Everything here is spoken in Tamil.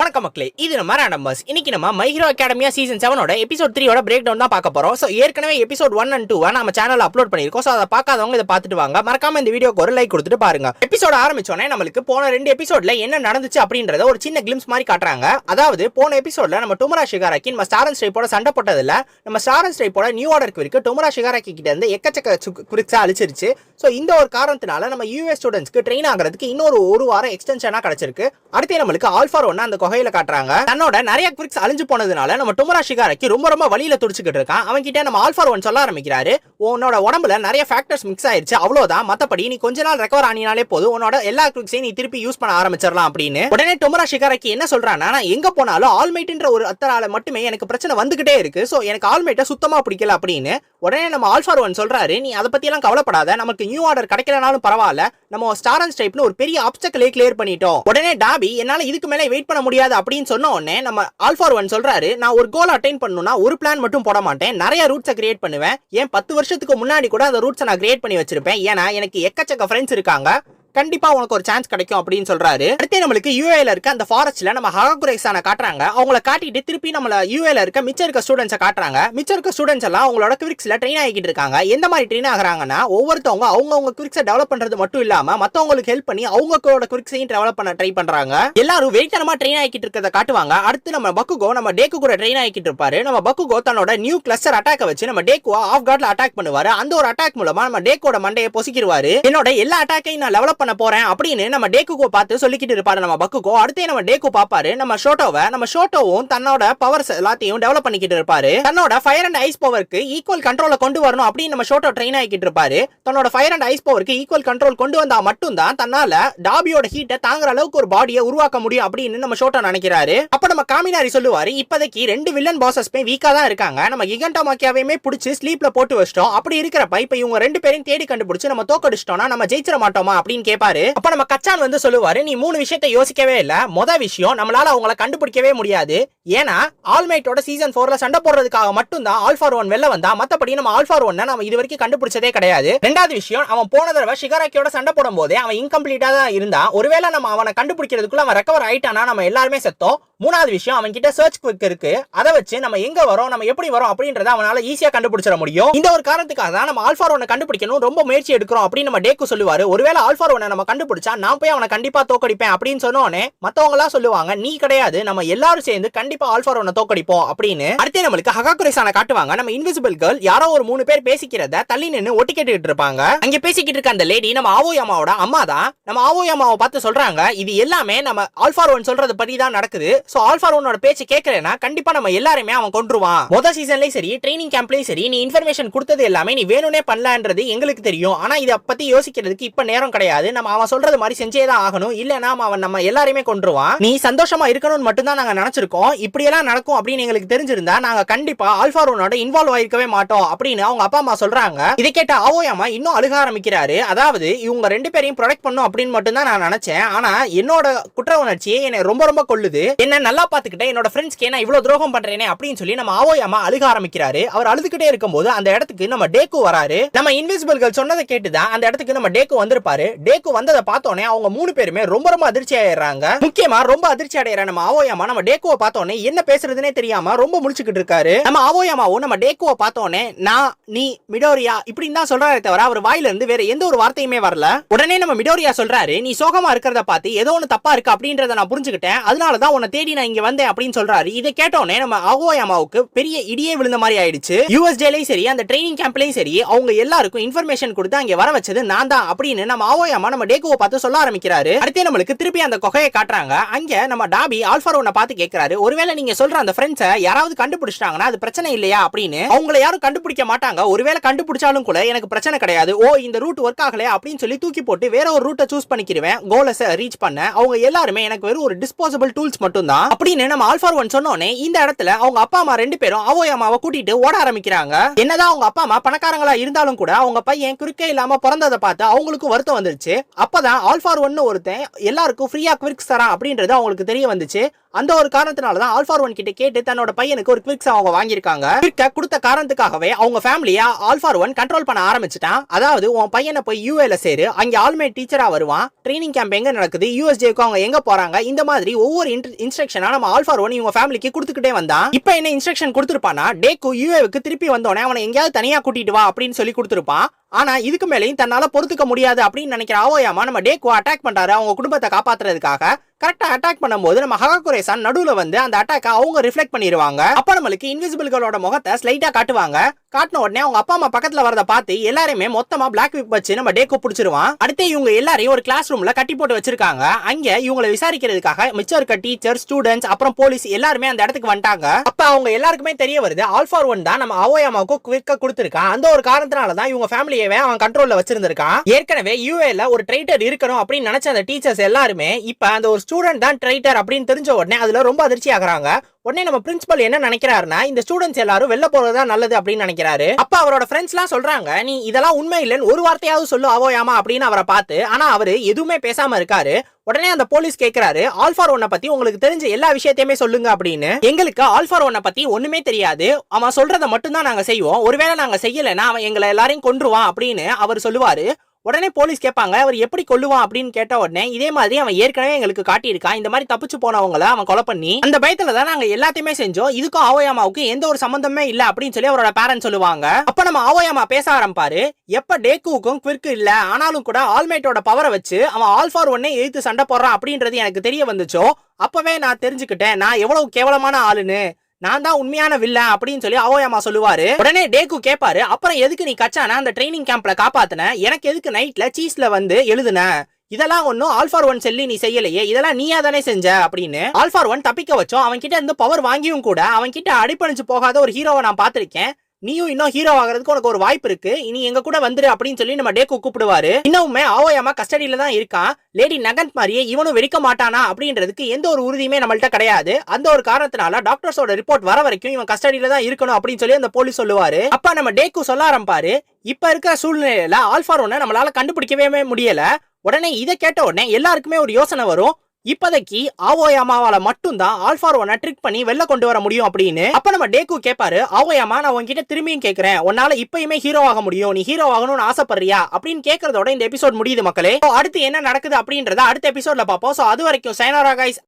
வணக்கம் மக்களே இது நம்ம ரேண்டம்பர்ஸ் இன்னைக்கு நம்ம மை ஹீரோ அகாடமியா சீசன் செவனோட எபிசோட் த்ரீயோட பிரேக் டவுன் தான் பார்க்க போறோம். ஸோ ஏற்கனவே எபிசோட் ஒன் அண்ட் டூ நம்ம சேனல் அப்லோட் பண்ணியிருக்கோம். ஸோ அதை பார்க்காதவங்க இதை பார்த்துட்டு வாங்க. மறக்காம இந்த வீடியோக்கு ஒரு லைக் கொடுத்துட்டு பாருங்க. எபிசோட் ஆரம்பிச்சோடனே நம்மளுக்கு போன ரெண்டு எபிசோட்ல என்ன நடந்துச்சு அப்படின்றத ஒரு சின்ன கிளிம்ஸ் மாதிரி காட்டுறாங்க. அதாவது போன எபிசோட்ல நம்ம டுமரா ஷிகாராக்கி நம்ம ஸ்டாரன் ஸ்ட்ரைப்போட சண்டை போட்டதில்ல நம்ம ஸ்டாரன் ஸ்டைப்போட நியூ ஆர்டர் குவிக்கு டுமரா ஷிகாராக்கி கிட்ட இருந்து எக்கச்சக்க குறிச்சா அழிச்சிருச்சு. ஸோ இந்த ஒரு காரணத்தினால நம்ம யூஎஸ் ஸ்டூடெண்ட்ஸ்க்கு ட்ரெயின் ஆகிறதுக்கு இன்னொரு ஒரு வாரம் எக்ஸ்டென்ஷனாக கிடைச்சிருக்கு. அடுத்து நம்மளுக்கு ஆல்ஃபார் ஒன்னா அந்த குகையில காட்டுறாங்க. தன்னோட நிறைய குவிக்ஸ் அழிஞ்சு போனதுனால நம்ம டுமரா ஷிகாரக்கு ரொம்ப ரொம்ப வழியில துடிச்சுக்கிட்டு இருக்கான். அவன் கிட்ட நம்ம ஆல்ஃபார் ஒன் சொல்ல ஆரம்பிக்கிறாரு. உன்னோட உடம்புல நிறைய ஃபேக்டர்ஸ் மிக்ஸ் ஆயிருச்சு. அவ்வளவுதான். மத்தபடி நீ கொஞ்ச நாள் ரெக்கவர் ஆனினாலே போதும். உன்னோட எல்லா குவிக்ஸையும் நீ திருப்பி யூஸ் பண்ண ஆரம்பிச்சிடலாம் அப்படின்னு. உடனே டுமரா ஷிகாரக்கு என்ன சொல்றான்னா நான் எங்க போனாலும் ஆல்மைட்ன்ற ஒரு அத்தரால மட்டுமே எனக்கு பிரச்சனை வந்துகிட்டே இருக்கு. ஸோ எனக்கு ஆல்மைட்டை சுத்தமா பிடிக்கல அப்படின்னு உடனே நம்ம ஆல்ஃபார் ஒன் சொல்றாரு. நீ அதை பத்தி எல்லாம் கவலைப்படாத. நமக்கு நியூ ஆர்டர் கிடைக்கலனாலும் பரவாயில்ல. நம்ம ஸ்டார் அண்ட் ஸ்டைப்னு ஒரு பெரிய ஆப்ஸ்டக்கலே கிளியர் பண்ணிட்டோம். உடனே டாபி என்னால இதுக்கு மேலே வெயிட் பண்ண முடியும் முடியாது அப்படின்னு சொன்ன உடனே நம்ம ஆல்ஃபார் ஒன் சொல்றாரு நான் ஒரு கோல் அட்டைன் பண்ணணும்னா ஒரு பிளான் மட்டும் போட மாட்டேன். நிறைய ரூட்ஸை கிரியேட் பண்ணுவேன். ஏன் பத்து வருஷத்துக்கு முன்னாடி கூட அந்த ரூட்ஸை நான் கிரியேட் பண்ணி வச்சிருப்பேன். ஏன்னா எனக்கு எக்கச்சக்க ஃப்ரெண்ட்ஸ் இருக்காங்க. கண்டிப்பா உனக்கு ஒரு சான்ஸ் கிடைக்கும் அப்படின்னு சொல்றாரு. அடுத்து நம்மளுக்கு யூஏல இருக்க அந்த ஃபாரஸ்ட்ல நம்ம ஹாகுரேசான காட்டுறாங்க. அவங்கள காட்டிட்டு திருப்பி நம்மள யூஏல இருக்க மிச்சம் இருக்க ஸ்டூடெண்ட்ஸை காட்டுறாங்க. மிச்சம் இருக்க ஸ்டூடெண்ட்ஸ் எல்லாம் அவங்களோட குவிக்ஸ்ல ட்ரெயின் ஆகிட்டு இருக்காங்க. எந்த மாதிரி ட்ரெயின் ஆகுறாங்கன்னா ஒவ்வொருத்தவங்க அவங்கவுங்க குவிக்ஸை டெவலப் பண்றது மட்டும் இல்லாம மத்தவங்களுக்கு ஹெல்ப் பண்ணி அவங்களோட குவிக்ஸையும் டெவலப் பண்ண ட்ரை பண்றாங்க. எல்லாரும் வெயிட்டனமா ட்ரெயின் ஆகிட்டு இருக்கிறத காட்டுவாங்க. அடுத்து நம்ம பக்குகோ நம்ம டேக்கு கூட ட்ரெயின் ஆகிட்டு இருப்பாரு. நம்ம பக்குகோ தன்னோட நியூ கிளஸ்டர் அட்டாக்க வச்சு நம்ம டேக்குவா ஆஃப் கார்ட்ல அட்டாக் பண்ணுவாரு. அந்த ஒரு அட்டாக் மூலமா நம்ம டேக்கோட மண்டையை பொசிக்கிடுவாரு என்னோட எல்லா அட்டாக்கையும் நான் டெவலப் பண்ண போறேன் அப்படின்னு நம்ம டேக்குகோ பார்த்து சொல்லிக்கிட்டு இருப்பாரு நம்ம பக்குகோ அடுத்தே நம்ம டேக்கு பாப்பாரு நம்ம ஷோட்டோவை நம்ம ஷோட்டோவும் தன்னோட பவர்ஸ் எல்லாத்தையும் டெவலப் பண்ணிக்கிட்டு இருப்பாரு. தன்னோட ஃபயர் அண்ட் ஐஸ் பவருக்கு ஈக்குவல் கண்ட்ரோல கொண்டு வரணும் அப்படின்னு நம்ம ஷோட்டோ ட்ரெயின் ஆகிக்கிட்டு இருப்பாரு. தன்னோட ஃபயர் அண்ட் ஐஸ் பவருக்கு ஈக்குவல் கண்ட்ரோல் கொண்டு வந்தா மட்டும்தான் தன்னால டாபியோட ஹீட்டை தாங்குற அளவுக்கு ஒரு பாடியை உருவாக்க முடியும் அப்படின்னு நம்ம ஷோட்டோ நினைக்கிறாரு. அப்ப நம்ம காமினாரி சொல்லுவாரு இப்போதைக்கு ரெண்டு வில்லன் பாசஸ்மே வீக்கா தான் இருக்காங்க. நம்ம கிகண்டா மாக்கியாவையுமே பிடிச்சி ஸ்லீப்ல போட்டு வச்சிட்டோம். அப்படி இருக்கிறப்ப இப்ப இவங்க ரெண்டு பேரையும் தேடி கண்டுபிடிச்சு நம்ம தோக்கடிச்சிட்டோம்னா நம்ம ஜெயிச்சிட மாட்டோமா அப்படின்னு கேட்பாரு அப்ப நம்ம கச்சான் வந்து சொல்லுவாரு நீ மூணு விஷயத்தை யோசிக்கவே இல்ல. மொத விஷயம் நம்மளால அவங்கள கண்டுபிடிக்கவே முடியாது. ஏன்னா ஆல்மைட்டோட சீசன் போர்ல சண்டை போடுறதுக்காக மட்டும்தான் ஆல்ஃபார் ஒன் வெளில வந்தா மத்தபடி நம்ம ஆல்ஃபார் ஒன்ன நம்ம இது வரைக்கும் கண்டுபிடிச்சதே கிடையாது. ரெண்டாவது விஷயம் அவன் போன தடவை ஷிகாராக்கியோட சண்டை போடும் போதே அவன் இன்கம்ப்ளீட்டா தான் இருந்தான் ஒருவேளை நம்ம அவனை கண்டுபிடிக்கிறதுக்குள்ள அவன் ரெக்கவர் ஆயிட்டானா நம்ம எல்லாருமே செத்தோம். மூணாவது விஷயம் அவன் கிட்ட சர்ச் குவிக் இருக்கு. அதை வச்சு நம்ம எங்க வரோம் நம்ம எப்படி வரோம் அப்படின்றத அவனால ஈஸியா கண்டுபிடிச்சிட முடியும். இந்த ஒரு காரணத்துக்காக தான் நம்ம ஆல்ஃபார் ஒன்னை கண்டுபிடிக்கணும் ரொம்ப முயற்சி எடுக்கிறோம் அப்படின்னு நம்ம டேக்கு சொல்லுவாரு. ஒருவேளை ஆல்ஃபார் ஒருத்தவனை நம்ம கண்டுபிடிச்சா நான் போய் அவனை கண்டிப்பா தோக்கடிப்பேன் அப்படின்னு சொன்னோடனே மத்தவங்களா சொல்லுவாங்க நீ கிடையாது நம்ம எல்லாரும் சேர்ந்து கண்டிப்பா ஆல்ஃபார் ஒன்னை தோக்கடிப்போம் அப்படின்னு. அடுத்து நம்மளுக்கு ஹகாக்குரேசான காட்டுவாங்க. நம்ம இன்விசிபிள் கேர்ள் யாரோ ஒரு மூணு பேர் பேசிக்கிறத தள்ளி நின்று ஒட்டி கேட்டுக்கிட்டு இருப்பாங்க. அங்க பேசிக்கிட்டு இருக்க அந்த லேடி நம்ம ஆவோயாமாவோட அம்மா தான். நம்ம ஆவோயாமாவை பார்த்து சொல்றாங்க இது எல்லாமே நம்ம ஆல்ஃபார் ஒன் சொல்றது படி தான் நடக்குது சோ ஆல்ஃபார் ஒன்னோட பேச்சு கேட்கலனா கண்டிப்பா நம்ம எல்லாருமே அவன் கொன்றுவான். முத சீசன்லயும் சரி ட்ரைனிங் கேம்ப்லயும் சரி நீ இன்ஃபர்மேஷன் கொடுத்தது எல்லாமே நீ வேணும்னே பண்ணலான்றது எங்களுக்கு தெரியும். ஆனா இதை பத்தி யோசிக்கிறதுக்கு இப்ப நேரம் கிடையாது. நம்ம அவன் சொல்றது மாதிரி செஞ்சே தான் ஆகணும். இல்லனா அவன் நம்ம எல்லாரையுமே கொண்டுருவான் நீ சந்தோஷமா இருக்கணும்னு மட்டும் தான் நாங்க நினைச்சிருக்கோம். இப்படி எல்லாம் நடக்கும் அப்படின்னு எங்களுக்கு தெரிஞ்சிருந்தா நாங்க கண்டிப்பா ஆல்ஃபார் ஒன்னோட இன்வால்வ் ஆயிருக்கவே மாட்டோம் அப்படின்னு அவங்க அப்பா அம்மா சொல்றாங்க. இதை கேட்ட ஆவோயாமா இன்னும் அழுக ஆரம்பிக்கிறாரு. அதாவது இவங்க ரெண்டு பேரையும் ப்ரொடெக்ட் பண்ணும் அப்படின்னு மட்டும் தான் நான் நினைச்சேன். ஆனா என்னோட குற்ற உணர்ச்சியை என்னை ரொம்ப ரொம்ப கொள்ளுது என்ன நல்லா பாத்துக்கிட்டேன் என்னோட ஃப்ரெண்ட்ஸ்க்கு நான் இவ்வளவு துரோகம் பண்றேனே அப்படின்னு சொல்லி நம்ம ஆவோயாமா அழுக ஆரம்பிக்கிறாரு. அவர் அழுதுகிட்டே இருக்கும்போது அந்த இடத்துக்கு நம்ம டேக்கு வராரு. நம்ம இன்விசிபிள் கேர்ள் சொன்னதை கேட்டுதான் அந்த இடத்துக்கு நம்ம டேக்கு வந்திருப்பாரு. டேக்கு வந்ததை பார்த்தோன்னே அவங்க மூணு பேருமே ரொம்ப ரொம்ப அதிர்ச்சி ஆயிடுறாங்க. முக்கியமா ரொம்ப அதிர்ச்சி அடையிற நம்ம ஆவோயாமா நம்ம டேக்குவை பார்த்தோன்னே என்ன பேசுறதுனே தெரியாம ரொம்ப முடிச்சுக்கிட்டு இருக்காரு. நம்ம ஆவோயாமாவும் நம்ம டேக்குவை பார்த்தோன்னே நான் நீ மிடோரியா இப்படின்னு தான் சொல்றாரே தவிர அவர் வாயில இருந்து வேற எந்த ஒரு வார்த்தையுமே வரல. உடனே நம்ம மிடோரியா சொல்றாரு நீ சோகமா இருக்கிறத பார்த்து ஏதோ ஒன்று தப்பா இருக்கு அப்படின்றத நான் புரிஞ்சுக்கிட்டேன். அதனால தான் உன்னை தேடி நான் இங்க வந்தேன் அப்படின்னு சொல்றாரு. இதை கேட்டோன்னே நம்ம ஆவோயாமாவுக்கு பெரிய இடியே விழுந்த மாதிரி ஆயிடுச்சு. யூஎஸ்டேலையும் சரி அந்த ட்ரைனிங் கேம்ப்லயும் சரி அவங்க எல்லாருக்கும் இன்ஃபர்மேஷன் கொடுத்து அங்க வர வச்சது நான் தான் அப்படின்னு நம்ம மூலமா நம்ம டேக்குவை பார்த்து சொல்ல ஆரம்பிக்கிறாரு. அடுத்தே நம்மளுக்கு திருப்பி அந்த கொகையை காட்டுறாங்க. அங்க நம்ம டாபி ஆல்ஃபார் ஒன்ன பார்த்து கேட்கிறாரு ஒருவேளை நீங்க சொல்ற அந்த ஃப்ரெண்ட்ஸை யாராவது கண்டுபிடிச்சிட்டாங்கன்னா அது பிரச்சனை இல்லையா அப்படின்னு அவங்கள யாரும் கண்டுபிடிக்க மாட்டாங்க. ஒருவேளை கண்டுபிடிச்சாலும் கூட எனக்கு பிரச்சனை கிடையாது. ஓ இந்த ரூட் ஒர்க் ஆகல அப்படின்னு சொல்லி தூக்கி போட்டு வேற ஒரு ரூட்டை சூஸ் பண்ணிக்கிறேன் கோலஸை ரீச் பண்ண. அவங்க எல்லாருமே எனக்கு வெறும் ஒரு டிஸ்போசபிள் டூல்ஸ் மட்டும் தான் அப்படின்னு நம்ம ஆல்ஃபார் ஒன் சொன்னோன்னே இந்த இடத்துல அவங்க அப்பா அம்மா ரெண்டு பேரும் அவோயம்மாவை கூட்டிட்டு ஓட ஆரம்பிக்கிறாங்க. என்னதான் அவங்க அப்பா அம்மா பணக்காரங்களா இருந்தாலும் கூட அவங்க பையன் குறுக்கே இல்லாம பிறந்ததை பார்த்து அவங்களுக்கும் வருத்தம் வந்துருச்சு. அப்பதான் ஆல்ஃபார் ஒன்னு ஒருத்தன் எல்லாருக்கும் ஃப்ரீயா குவிக்ஸ் தரான் அப்படின்றது அவங்களுக்கு தெரிய வந்துச்சு. அந்த ஒரு காரணத்தினால தான் ஆல்ஃபார் ஒன் கிட்ட கேட்டு தன்னோட பையனுக்கு ஒரு குவிக்ஸ் அவங்க வாங்கியிருக்காங்க. குவிக்க கொடுத்த காரணத்துக்காகவே அவங்க ஃபேமிலியா ஆல்ஃபார் ஒன் கண்ட்ரோல் பண்ண ஆரம்பிச்சிட்டான். அதாவது உன் பையனை போய் யூஏல சேரு. அங்க ஆல்மேட் டீச்சரா வருவான். ட்ரைனிங் கேம்ப் எங்க நடக்குது? யூஎஸ்ஜேக்கு அவங்க எங்க போறாங்க? இந்த மாதிரி ஒவ்வொரு இன்ஸ்ட்ரக்ஷனா நம்ம ஆல்ஃபார் ஒன் இவங்க ஃபேமிலிக்கு கொடுத்துக்கிட்டே வந்தான். இப்போ என்ன இன்ஸ்ட்ரக்ஷன் கொடுத்துருப்பானா டேக்கு யூஏவுக்கு திருப்பி வந்தோடனே அவனை எங்கேயாவது தனியா கூட்டிட்டு வா அப்படின்னு சொல்லி கொடுத்துருப்பான். ஆனா இதுக்கு மேலேயும் தன்னால பொறுத்துக்க முடியாது அப்படின்னு நினைக்கிற ஆவோயாமா நம்ம டேக்கு அட்டாக் பண்றாரு. அவங்க குடும்பத்தை காப்பாத்துறதுக்காக. கரெக்டா அட்டாக் பண்ணும்போது நம்ம ஹகாகுரேசான் நடுவுல வந்து அந்த அட்டாக்க அவங்க ரிஃப்ளெக்ட் பண்ணிடுவாங்க அப்ப நம்மளுக்கு இன்விசிபிள்களோட முகத்தை ஸ்லைட்டா காட்டுவாங்க. காட்டின உடனே அவங்க அப்பா அம்மா பக்கத்துல வரத பார்த்து எல்லாருமே மொத்தமா பிளாக் விப் வச்சு நம்ம டேக்கு பிடிச்சிருவான். அடுத்து இவங்க எல்லாரையும் ஒரு கிளாஸ் ரூம்ல கட்டி போட்டு வச்சிருக்காங்க. அங்க இவங்களை விசாரிக்கிறதுக்காக மிச்சம் இருக்க டீச்சர் ஸ்டூடெண்ட்ஸ் அப்புறம் போலீஸ் எல்லாருமே அந்த இடத்துக்கு வந்துட்டாங்க. அப்ப அவங்க எல்லாருக்குமே தெரிய வருது ஆல்ஃபார் ஒன் தான் நம்ம அவோயாமாவுக்கு குவிக்க கொடுத்துருக்கான். அந்த ஒரு காரணத்தினால தான் இவங்க ஃபேமிலியவே அவன் கண்ட்ரோல்ல வச்சிருந்திருக்கான். ஏற்கனவே யூஏல ஒரு ட்ரைட்டர் இருக்கணும் அப்படின்னு நினைச்ச அந்த டீச்சர்ஸ் எல்லாருமே இப்ப அந்த ஒரு ஸ்டூடெண்ட் தான் ட்ரைட்டர் அப்படின்னு தெரிஞ்ச உடனே அதில் ரொம்ப அதிர்ச்சி ஆகிறாங்க. உடனே நம்ம பிரின்சிபல் என்ன நினைக்கிறாருன்னா இந்த ஸ்டூடெண்ட்ஸ் எல்லாரும் வெளில போறதா நல்லது அப்படின்னு நினைக்கிறாரு. அப்ப அவரோட ஃப்ரெண்ட்ஸ் எல்லாம் சொல்றாங்க நீ இதெல்லாம் உண்மை இல்லைன்னு ஒரு வார்த்தையாவது சொல்லு அவோயாமா அப்படின்னு அவரை பார்த்து ஆனா அவரு எதுவுமே பேசாம இருக்காரு. உடனே அந்த போலீஸ் கேட்கிறாரு ஆல்ஃபார் ஒன்ன பத்தி உங்களுக்கு தெரிஞ்ச எல்லா விஷயத்தையுமே சொல்லுங்க அப்படின்னு. எங்களுக்கு ஆல்ஃபார் ஒன்ன பத்தி ஒண்ணுமே தெரியாது. அவன் சொல்றதை மட்டும் தான் நாங்க செய்வோம். ஒருவேளை நாங்க செய்யலைன்னா அவன் எங்களை எல்லாரையும் கொன்றுவான் அப்படின்னு அவர் சொல்லுவாரு. உடனே போலீஸ் கேட்பாங்க அவர் எப்படி கொல்லுவான் அப்படின்னு கேட்ட உடனே இதே மாதிரி அவன் ஏற்கனவே எங்களுக்கு காட்டியிருக்கான் இந்த மாதிரி தப்பிச்சு போனவங்களை அவன் கொலை பண்ணி அந்த பயத்துல தான் நாங்க எல்லாத்தையுமே செஞ்சோம் இதுக்கும் ஆவோயாமாவுக்கு எந்த ஒரு சம்பந்தமே இல்ல அப்படின்னு சொல்லி அவரோட பேரண்ட்ஸ் சொல்லுவாங்க. அப்ப நம்ம ஆவோயாமா பேச ஆரம்பிப்பாரு எப்ப டேக்குவுக்கும் குவிற்கு இல்ல ஆனாலும் கூட ஆல்மேட்டோட பவரை வச்சு அவன் ஆல்ஃபார் ஒன்னே எழுத்து சண்டை போடுறான் அப்படின்றது எனக்கு தெரிய வந்துச்சோ அப்பவே நான் தெரிஞ்சுக்கிட்டேன் நான் எவ்வளவு கேவலமான ஆளுன்னு நான் தான் உண்மையான வில்ல அப்படின்னு சொல்லி அவோயாமா சொல்லுவாரு. உடனே டேக்கு கேட்பாரு அப்புறம் எதுக்கு நீ கச்சான? அந்த ட்ரைனிங் கேம்ப்ல காப்பாத்தின. எனக்கு எதுக்கு நைட்ல சீஸ்ல வந்து எழுதுன? இதெல்லாம் ஒன்னும் ஆல்ஃபார் ஒன் செல்லி நீ செய்யலையே. இதெல்லாம் நீயா தானே செஞ்ச? அப்படின்னு ஆல்ஃபார் ஒன் தப்பிக்க வச்சோம். அவன் கிட்ட இருந்து பவர் வாங்கியும் கூட அவன் கிட்ட அடிப்பணிச்சு போகாத ஒரு ஹீரோவை நான் பார்த்திருக்கேன். நீயும் இன்னும் ஹீரோ ஆகிறதுக்கு உனக்கு ஒரு வாய்ப்பு இருக்கு. இனி எங்க கூட வந்துரு அப்படின்னு சொல்லி நம்ம டேக்கு கூப்பிடுவாரு. இன்னுமே ஆவோயாமா கஸ்டடியில தான் இருக்கான் லேடி நகந்த் மாதிரியே இவனும் வெடிக்க மாட்டானா அப்படின்றதுக்கு எந்த ஒரு உறுதியுமே நம்மள்ட்ட கிடையாது. அந்த ஒரு காரணத்தினால டாக்டர்ஸோட ரிப்போர்ட் வர வரைக்கும் இவன் கஸ்டடியில தான் இருக்கணும் அப்படின்னு சொல்லி அந்த போலீஸ் சொல்லுவாரு. அப்ப நம்ம டேக்கு சொல்ல ஆரம்பிப்பாரு. இப்ப இருக்கிற சூழ்நிலையில ஆல்ஃபார் ஒன்ன நம்மளால கண்டுபிடிக்கவே முடியல. உடனே இதை கேட்ட உடனே எல்லாருக்குமே ஒரு யோசனை வரும். இப்போதைக்கு ஆவோயாமாவால மட்டும்தான் ஆல்ஃபார் ஒன்ன ட்ரிக் பண்ணி வெளில கொண்டு வர முடியும் அப்படின்னு. அப்ப நம்ம டேக்கு கேட்பாரு ஆவோயாமா நான் உன்கிட்ட திரும்பியும் கேட்கிறேன். உன்னால இப்பயுமே ஹீரோ ஆக முடியும். நீ ஹீரோ ஆகணும்னு ஆசைப்படுறியா? அப்படின்னு கேட்கறதோட இந்த எபிசோட் முடியுது மக்களே. அடுத்து என்ன நடக்குது அப்படின்றத அடுத்த எபிசோட்ல பார்ப்போம். ஸோ அது வரைக்கும் சைனாரா கைஸ்